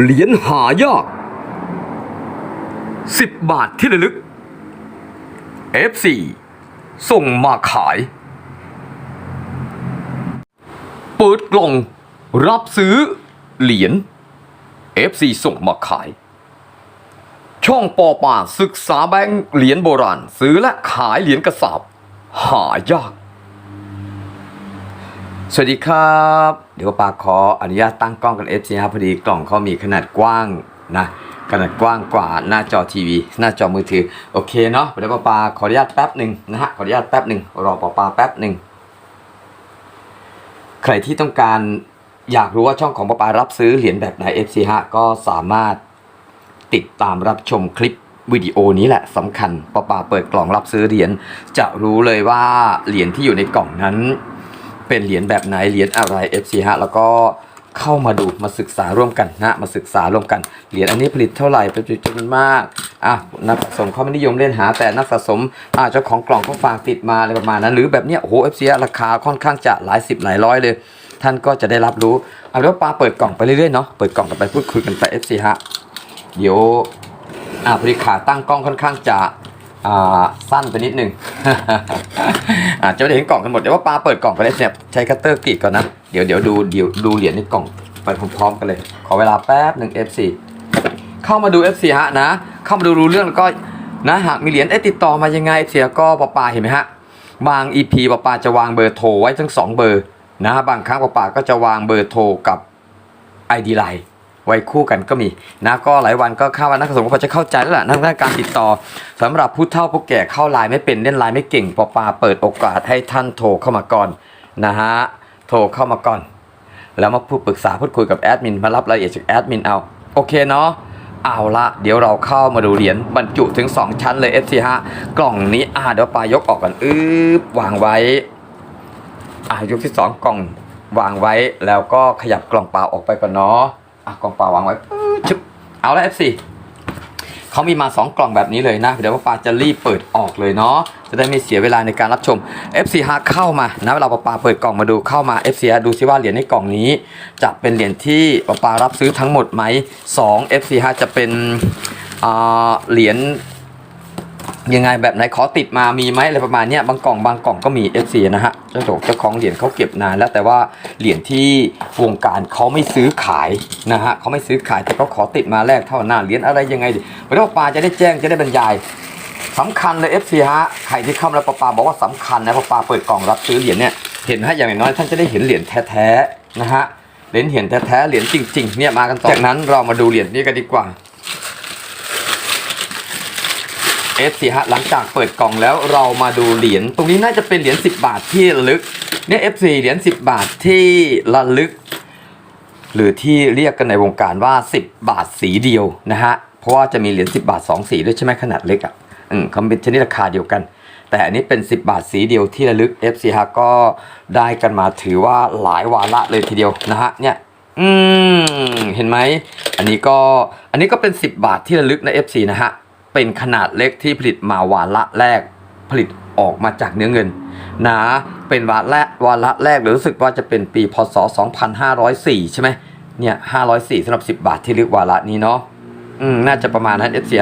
เหรียญหายากสิบาทที่ระลึก F4 ส่งมาขาย เปิดกล่อง รับซื้อ เหรียญ F4 ส่งมาขาย ช่องปอป่าศึกษาแบงค์เหรียญโบราณ ซื้อและขายเหรียญกระสาบ หายาก สวัสดีครับ ดี๋ยวปาขออนุญาตตั้งกล้องกัน FC ครับพอดีกล่องเขามีขนาดกว้างนะขนาดกว้างกว่าหน้าจอทีวี หน้าจอมือถือ โอเคเนาะเดี๋ยวปาปาขออนุญาตแป๊บหนึ่งนะฮะขออนุญาตแป๊บหนึ่งรอปาปาแป๊บหนึ่งใครที่ต้องการอยากรู้ว่าช่องของปาปารับซื้อเหรียญแบบไหน FC ฮะก็สามารถติดตามรับชมคลิปวิดีโอนี้แหละสำคัญปาปาเปิดกล่องรับซื้อเหรียญจะรู้เลยว่าเหรียญที่อยู่ในกล่องนั้น เป็นเหรียญแบบไหนเหรียญอะไร FC ฮะแล้วก็เข้ามาดูมาศึกษาร่วมกันนะมาศึกษาร่วมกันเหรียญอันนี้ผลิตเท่าไหร่เป็นจำนวนมากอะนักสะสมเขาไม่นิยมเล่นหา แต่นักสะสมอ่าเจ้าของกล่องเขาฝากติดมาอะไรประมาณนั้นหรือแบบเนี้ยโอ้โห FC ฮะราคาค่อนข้างจะหลายสิบหลายร้อยเลย ท่านก็จะได้รับรู้เอาแล้วปาเปิดกล่องไปเรื่อยๆเนาะเปิดกล่องกันไปพูดคุยกันไป FC ฮะเดี๋ยวอ่าพอดีขาตั้งกล้องค่อนข้างจะอ่าสั้นไปนิดนึง อาจจะไม่ได้เห็นกล่องกันหมดเดี๋ยวว่าปลาเปิดกล่องไปได้เนี่ยใช้คัตเตอร์กรีดก่อนนะ เดี๋ยวเดี๋ยวดูเดี๋ยวดูเหรียญในกล่องไปพร้อมๆกันเลย ขอเวลาแป๊บหนึ่ง F4 เข้ามาดู F4 ฮะนะ เข้ามาดูรู้เรื่องแล้วก็นะหากมีเหรียญเอ๊ะติดต่อมายังไง F4 ก็ปาปาเห็นไหมฮะบาง EP ปาปาจะวางเบอร์โทรไว้ทั้ง 2 เบอร์นะบางครั้งปาปาก็จะวางเบอร์โทรกับ ID Line ไว้คู่กันก็มีนะก็หลายวันก็ข้าวันนักสะสมก็พอจะเข้าใจแล้วล่ะทางด้านการติดต่อสำหรับผู้เฒ่าผู้แก่เข้าไลน์ไม่เป็นเล่นไลน์ไม่เก่งปอปาเปิดโอกาสให้ท่านโทรเข้ามาก่อนนะฮะโทรเข้ามาก่อน แล้วมาพูดปรึกษาพูดคุยกับแอดมินมารับรายละเอียดจากแอดมินเอาโอเคเนาะเอาละเดี๋ยวเราเข้ามาดูเหรียญบรรจุถึง 2 ชั้นเลย FC ฮะกล่องนี้อ่าเดี๋ยวปายกออกก่อนอึ๊บวางไว้อะยกที่สองกล่องวางไว้แล้วก็ขยับกล่องเปล่าออกไปก่อนเนาะ อะกล่องเปล่าวางไว้ปึ๊บชึบเอาละ F4 เขามีมา 2 กล่องแบบนี้เลยนะ เดี๋ยวว่าปาจะรีบเปิดออกเลยเนาะจะได้ไม่เสียเวลาในการรับชม F4 ฮะเข้ามานะเวลาปาปาเปิดกล่องมาดูเข้ามา F4 ดูซิว่าเหรียญในกล่องนี้ จะเป็นเหรียญที่ปาปารับซื้อทั้งหมดไหม2 F4 ฮะจะเป็นเหรียญ ยังไงแบบไหนขอติดมามีไหมอะไรประมาณนี้บางกล่องบางกล่องก็มี FC นะฮะเจ้าของเจ้าของเหรียญเขาเก็บนานแล้วแต่ว่าเหรียญที่วงการเขาไม่ซื้อขายนะฮะเขาไม่ซื้อขายแต่เขาขอติดมาแลกเท่าหน้าเหรียญอะไรยังไงดิวันนี้ปาจะได้แจ้งจะได้บรรยายสำคัญเลย FC ฮะใครที่เข้ามาแล้วปาปาบอกว่าสำคัญนะปาปาเปิดกล่องรับซื้อเหรียญเนี่ยเห็นฮะอย่างน้อยท่านจะได้เห็นเหรียญแท้ๆนะฮะเหรียญเห็นแท้ๆเหรียญจริงๆเนี่ยมากันต่อจากนั้นเรามาดูเหรียญนี้กันดีกว่า F4 ฮะหลังจากเปิดกล่องแล้วเรามาดูเหรียญตรงนี้น่าจะเป็นเหรียญ10 บาทที่ลึกเนี่ย F4 เหรียญ10 บาทที่ระลึก หรือที่เรียกกันในวงการว่า 10 บาทสีเดียวนะฮะเพราะว่าจะมีเหรียญ10 บาท 2 สีด้วยใช่ไหมขนาดเล็กอะอืมเขาเป็นชนิดราคาเดียวกัน แต่อันนี้เป็น 10 บาทสีเดียวที่ระลึก F4 ฮะก็ได้กันมาถือว่าหลายวาระเลยทีเดียวนะฮะเนี่ยอืมเห็นไหมอันนี้ก็อันนี้ก็เป็น 10 บาทที่ระลึกนะ F4 นะฮะ เป็นขนาดเล็กที่ผลิตมาวาระแรกผลิตออกมาจากเนื้อเงินนะเป็นวาระวาระแรกหรือรู้สึกว่าจะเป็นปีพศ 2504 ใช่ไหมเนี่ย504สำหรับ 10 บาทที่เรียกวาระนี้เนาะอืมน่าจะประมาณนั้นเอฟซี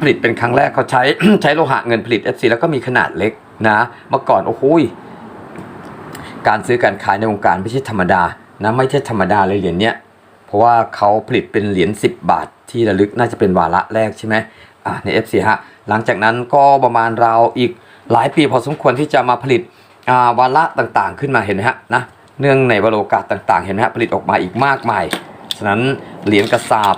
ผลิตเป็นครั้งแรกเขาใช้ใช้โลหะเงินผลิต FC แล้วก็มีขนาดเล็กนะเมื่อก่อนโอ้โหยการซื้อการขายในวงการไม่ใช่ธรรมดานะไม่ใช่ธรรมดาเลยเหรียญเนี้ยเพราะว่าเขาผลิตเป็นเหรียญ10 บาทที่ระลึกน่าจะเป็นวาระแรกใช่ไหม อ่าใน FC ฮะหลังจากนั้นก็ประมาณราวอีกหลายปีพอสมควรที่จะมาผลิตอ่าวาระต่างๆ ขึ้นมาเห็นไหมฮะนะเนื่องในวโรกาสต่างๆ เห็นไหมฮะผลิตออกมาอีกมากมาย ฉะนั้นเหรียญกระสาบ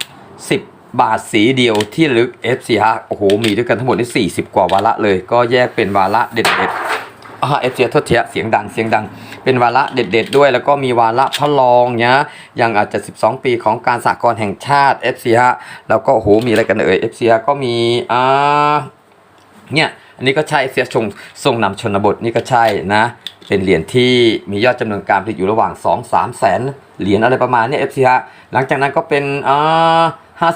10 บาทสีเดียวที่ลึก FC ฮะโอ้โหมีด้วยกันทั้งหมดนี่40 กว่าวาระเลย ก็แยกเป็นวาระเด็ดๆอ่าเอฟซีโทษทีอะเสียงดังเสียงดัง เป็นวาระเด็ด ๆ ด้วย แล้วก็มีวาระพระรองเนี้ยย่างอาจจะ 12 ปีของการสากลแห่งชาติ FC ฮะแล้วก็โหมีอะไรกันเอ่ย FC ฮะก็มีอ่าเนี่ยอันนี้ก็ใช่เสียชงทรงนำชนบทนี่ก็ใช่นะเป็นเหรียญที่มียอดจำนวนการผลิตอยู่ระหว่าง 2 3 แสนเหรียญอะไรประมาณเนี้ FC ฮะหลังจากนั้นก็เป็นอ่า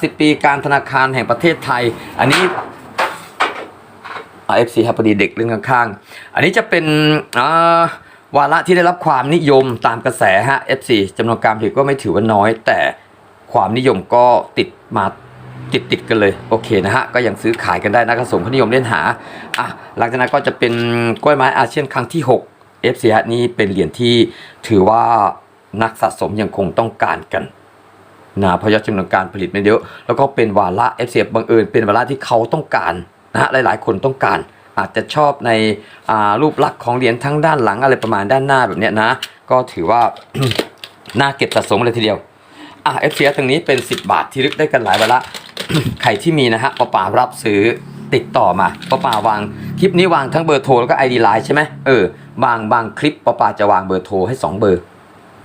50 ปีการธนาคารแห่งประเทศไทย อันนี้เอฟซีครับพอดีเด็กเรื่องข้างๆ อันนี้จะเป็นอ่า วาระที่ได้รับความนิยมตามกระแสฮะ FC จำนวนการผลิตก็ไม่ถือว่าน้อย แต่ความนิยมก็ติดมาติดติดกันเลยโอเคนะฮะก็ยังซื้อขายกันได้นักสะสมเขานิยมเล่นหาอะหลังจากนั้นก็จะเป็นกล้วยไม้อาเซียนครั้งที่ 6 FC ฮะนี่เป็นเหรียญที่ถือว่านักสะสมยังคงต้องการกันนะเพราะยอดจำนวนการผลิตไม่เยอะแล้วก็เป็นวาระ FC บังเอิญเป็นวาระที่เขาต้องการนะฮะหลายๆ คนต้องการ อาจจะชอบในรูปลักษณ์ของเหรียญทั้งด้านหลังอะไรประมาณด้านหน้าแบบเนี้ยนะ ก็ถือว่า น่าเก็บสะสมเลยทีเดียวอะ FCS ตรงนี้เป็น 10 บาทที่ลึกได้กันหลายวันละใครที่มีนะฮะป้าป่ารับซื้อติดต่อมาป้าป่าวางคลิปนี้วางทั้งเบอร์โทรแล้วก็ ID Line ใช่ไหมเออบางบางคลิปป้าป่าจะวางเบอร์โทรให้ 2 เบอร์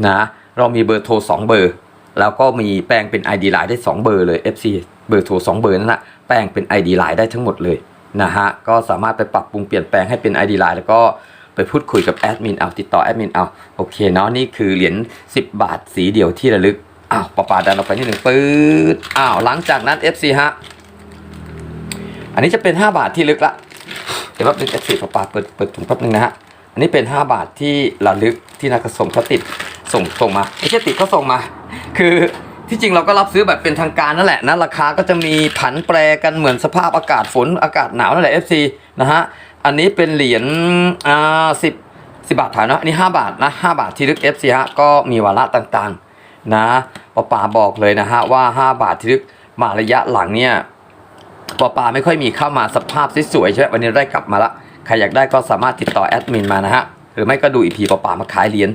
นะเรามีเบอร์โทร 2 เบอร์ แล้วก็มีแปลงเป็น ID Line ได้ 2 เบอร์เลย FC เบอร์โทร 2 เบอร์นั่นแหละแปลงเป็น ID Line ได้ทั้งหมดเลย นะฮะก็สามารถไปปรับปรุงเปลี่ยนแปลงให้เป็น ID Line แล้วก็ไปพูดคุยกับแอดมินเอาติดต่อแอดมินเอาโอเคเนาะนี่คือเหรียญ10 บาทสีเดียวที่ระลึกอ้าวปะปาดันออกไปนิดหนึ่งปื๊ดอ้าวหลังจากนั้น FC ฮะอันนี้จะเป็น 5 บาทที่ลึกละเดี๋ยวแป๊บนึง FC ปะปาเปิดเปิดถุงแป๊บนึงนะฮะอันนี้เป็น 5 บาทที่ระลึกที่นักสมเขาติดส่งส่งมาไม่ใช่ติดเขาส่งมา คือ ที่จริงเราก็รับซื้อแบบเป็นทางการนั่นแหละนะราคาก็จะมีผันแปรกันเหมือนสภาพอากาศฝนอากาศหนาวนั่นแหละ FC นะฮะอันนี้เป็นเหรียญอ่าสิบสิบาทฐานเนอะอันนี้ 5 บาทนะ5บาทที่ลึก FC ฮะก็มีวาระต่างๆนะปอป่าบอกเลยนะฮะว่า 5 บาทที่ลึกมาระยะหลังเนี่ยปอป่าไม่ค่อยมีเข้ามาสภาพสวยๆใช่ไหมวันนี้ได้กลับมาละใครอยากได้ก็สามารถติดต่อแอดมินมานะฮะ หรือไม่ก็ดูอีพีปอปามาขายเหรียญ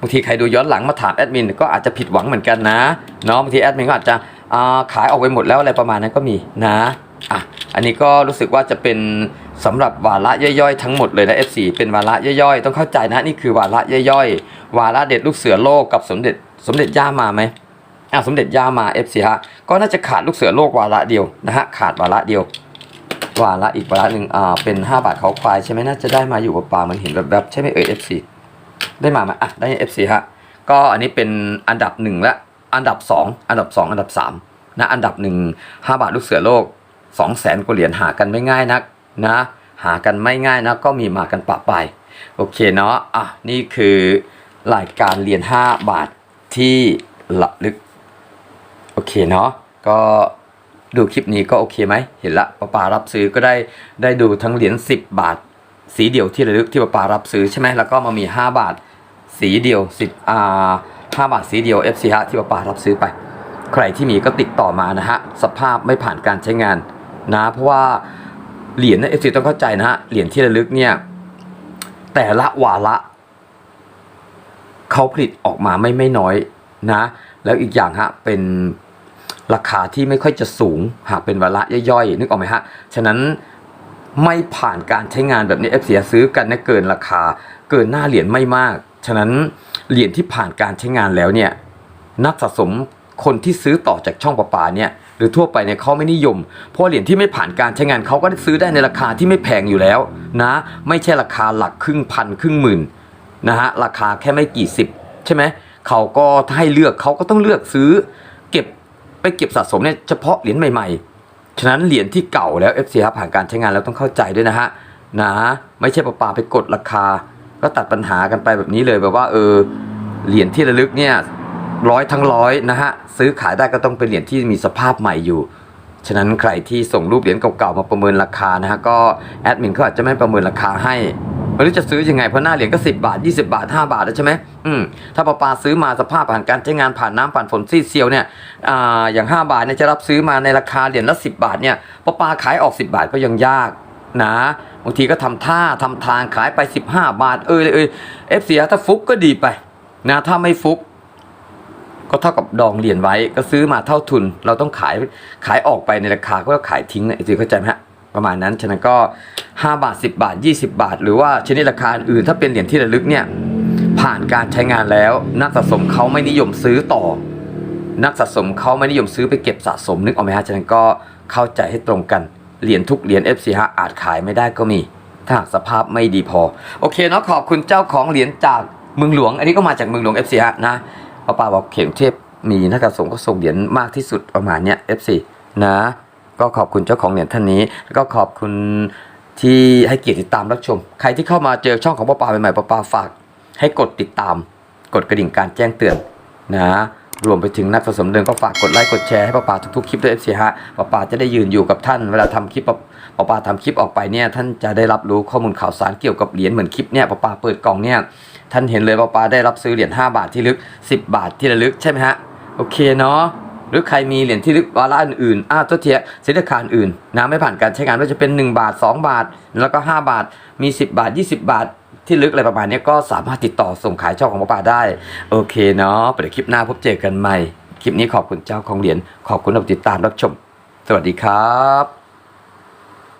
บางทีใครดูย้อนหลังมาถามแอดมินก็อาจจะผิดหวังเหมือนกันนะเนาะบางทีแอดมินก็อาจจะขายออกไปหมดแล้วอะไรประมาณนั้นก็มีนะอะอันนี้ก็รู้สึกว่าจะเป็นสำหรับวาระย่อยๆ ทั้งหมดเลยนะ F4 เป็นวาระย่อยๆ ต้องเข้าใจนะนี่คือวาระย่อยๆ วาระเด็ดลูกเสือโลกกับสมเด็จสมเด็จย่ามาไหมอะสมเด็จย่ามา F4 ฮะก็น่าจะขาดลูกเสือโลกวาระเดียวนะฮะขาดวาระเดียว วาระอีกวาระหนึ่งอ่าเป็น 5 บาทเขาควายใช่ไหมน่าจะได้มาอยู่กับปลามันเห็นแบบแบบๆใช่ไหมเอ่ย F4 ได้มาไหมอะได้ F4 ฮะก็อันนี้เป็นอันดับหนึ่งและอันดับ 2 อันดับ 2 อันดับ3นะอันดับหนึ่ง5บาทลูกเสือโลก 2 0 0แสนกว่าเหรียญหากันไม่ง่ายนักนะหากันไม่ง่ายนะก็มีมากันปะไปโอเคเนาะอะนี่คือรายการเหรียญ5บาทที่ระลึกโอเคเนาะก็ ดูคลิปนี้ก็โอเคไหม เห็นละป้าปารับซื้อก็ได้ได้ดูทั้งเหรียญ10 บาท สีเดียวที่ระลึกที่ป้าปารับซื้อใช่ไหมแล้วก็มามี 5 บาท สีเดียว10อ่า5บาทสีเดียว FC ฮะที่ป้าปารับซื้อไป ใครที่มีก็ติดต่อมานะฮะสภาพไม่ผ่านการใช้งานนะเพราะว่าเหรียญนะ FC ต้องเข้าใจนะฮะเหรียญที่ระลึกเนี่ยแต่ละวาระเขาผลิตออกมาไม่ไม่น้อยนะ แล้วอีกอย่างฮะเป็น ราคาที่ไม่ค่อยจะสูง หากเป็นวาระย่อยๆ นึกออกไหมฮะ ฉะนั้นไม่ผ่านการใช้งานแบบนี้เอฟเสียซื้อกันนะเกินราคา เกินหน้าเหรียญไม่มาก ฉะนั้นเหรียญที่ผ่านการใช้งานแล้วเนี่ยนักสะสมคนที่ซื้อต่อจากช่องประปาเนี่ยหรือทั่วไปเนี่ยเขาไม่นิยม เพราะเหรียญที่ไม่ผ่านการใช้งานเขาก็ได้ซื้อได้ในราคาที่ไม่แพงอยู่แล้วนะ ไม่ใช่ราคาหลักครึ่งพันครึ่งหมื่นนะฮะราคาแค่ไม่กี่สิบ ใช่ไหมเขาก็ถ้าให้เลือกเขาก็ต้องเลือกซื้อ ไปเก็บสะสมเนี่ยเฉพาะเหรียญใหม่ๆ ฉะนั้นเหรียญที่เก่าแล้ว FC ครับผ่านการใช้งานแล้วต้องเข้าใจด้วยนะฮะนะไม่ใช่ประปาไปกดราคา ก็ตัดปัญหากันไปแบบนี้เลยแบบว่าเออเหรียญที่ระลึกเนี่ยร้อยทั้งร้อยนะฮะซื้อขายได้ก็ต้องเป็นเหรียญที่มีสภาพใหม่อยู่ ฉะนั้นใครที่ส่งรูปเหรียญเก่าๆมาประเมินราคานะฮะก็แอดมินเขาอาจจะไม่ประเมินราคาให้ ไม่รู้จะซื้อยังไงเพราะหน้าเหรียญก็10บาท 20 บาท 5 บาทแล้วใช่ไหมอืมถ้าปาปาซื้อมาสภาพผ่านการใช้งานผ่านน้ำผ่านฝนซีดเซียวเนี่ยอ่าอย่าง 5 บาทเนี่ยจะรับซื้อมาในราคาเหรียญละ10 บาทเนี่ยปาปาขายออก 10 บาทก็ยังยากนะบางทีก็ทำท่าทำทางขายไป 15 บาท เออเลยเออเอฟเสียถ้าฟุกก็ดีไปนะถ้าไม่ฟุก ก็เท่ากับดองเหรียญไว้ ก็ซื้อมาเท่าทุน เราต้องขายขายออกไปในราคาก็ขายทิ้งนะสิเข้าใจไหมฮะ ประมาณนั้นฉะนั้นก็ 5 บาท 10 บาท 20 บาท หรือว่าชนิดราคาอื่นถ้าเป็นเหรียญที่ระลึกเนี่ยผ่านการใช้งานแล้วนักสะสมเขาไม่นิยมซื้อต่อ นักสะสมเขาไม่นิยมซื้อไปเก็บสะสมนึกออกไหมฮะฉะนั้นก็เข้าใจให้ตรงกันเหรียญทุกเหรียญ FC ฮะอาจขายไม่ได้ก็มี ถ้าหากสภาพไม่ดีพอ โอเคเนาะขอบคุณเจ้าของเหรียญจากเมืองหลวง อันนี้ก็มาจากเมืองหลวง FC ฮะนะป้าป้าบอกเข็มเทพมีนักสะสมก็ส่งเหรียญมากที่สุดประมาณเนี้ย FC นะ ก็ขอบคุณเจ้าของเหรียญท่านนี้แล้วก็ขอบคุณที่ให้เกียรติติดตามรับชม ใครที่เข้ามาเจอช่องของป้าปาใหม่ๆป้าปาฝาก ให้กดติดตาม กดกระดิ่งการแจ้งเตือนนะรวมไปถึงนักสะสมเดิมก็ฝากกดไลค์กดแชร์ให้ป้าป่าทุกๆคลิปด้วย FC ฮะป้าป่าจะได้ยืนอยู่กับท่านเวลาทำคลิปป้าป้าป่าทำคลิปออกไปเนี่ยท่านจะได้รับรู้ข้อมูลข่าวสารเกี่ยวกับเหรียญเหมือนคลิปเนี่ยป้าป่าเปิดกล่องเนี่ยท่านเห็นเลยป้าป่าได้รับซื้อเหรียญ5บาทที่ลึก 10 บาทที่ระลึกใช่ไหมฮะโอเคเนาะ หรือใครมีเหรียญที่ลึกวาระอื่นๆอ้าวตัวเทียสินค้าอื่นนะไม่ผ่านการใช้งานว่าจะเป็น 1 บาท 2 บาท แล้วก็ 5 บาท มี 10 บาท 20 บาท ที่ลึกอะไรประมาณนี้ก็สามารถติดต่อส่งขายช่องของป้าป่าได้ โอเคเนาะเดี๋ยวคลิปหน้าพบเจอกันใหม่ คลิปนี้ขอบคุณเจ้าของเหรียญขอบคุณที่ติดตามรับชม สวัสดีครับ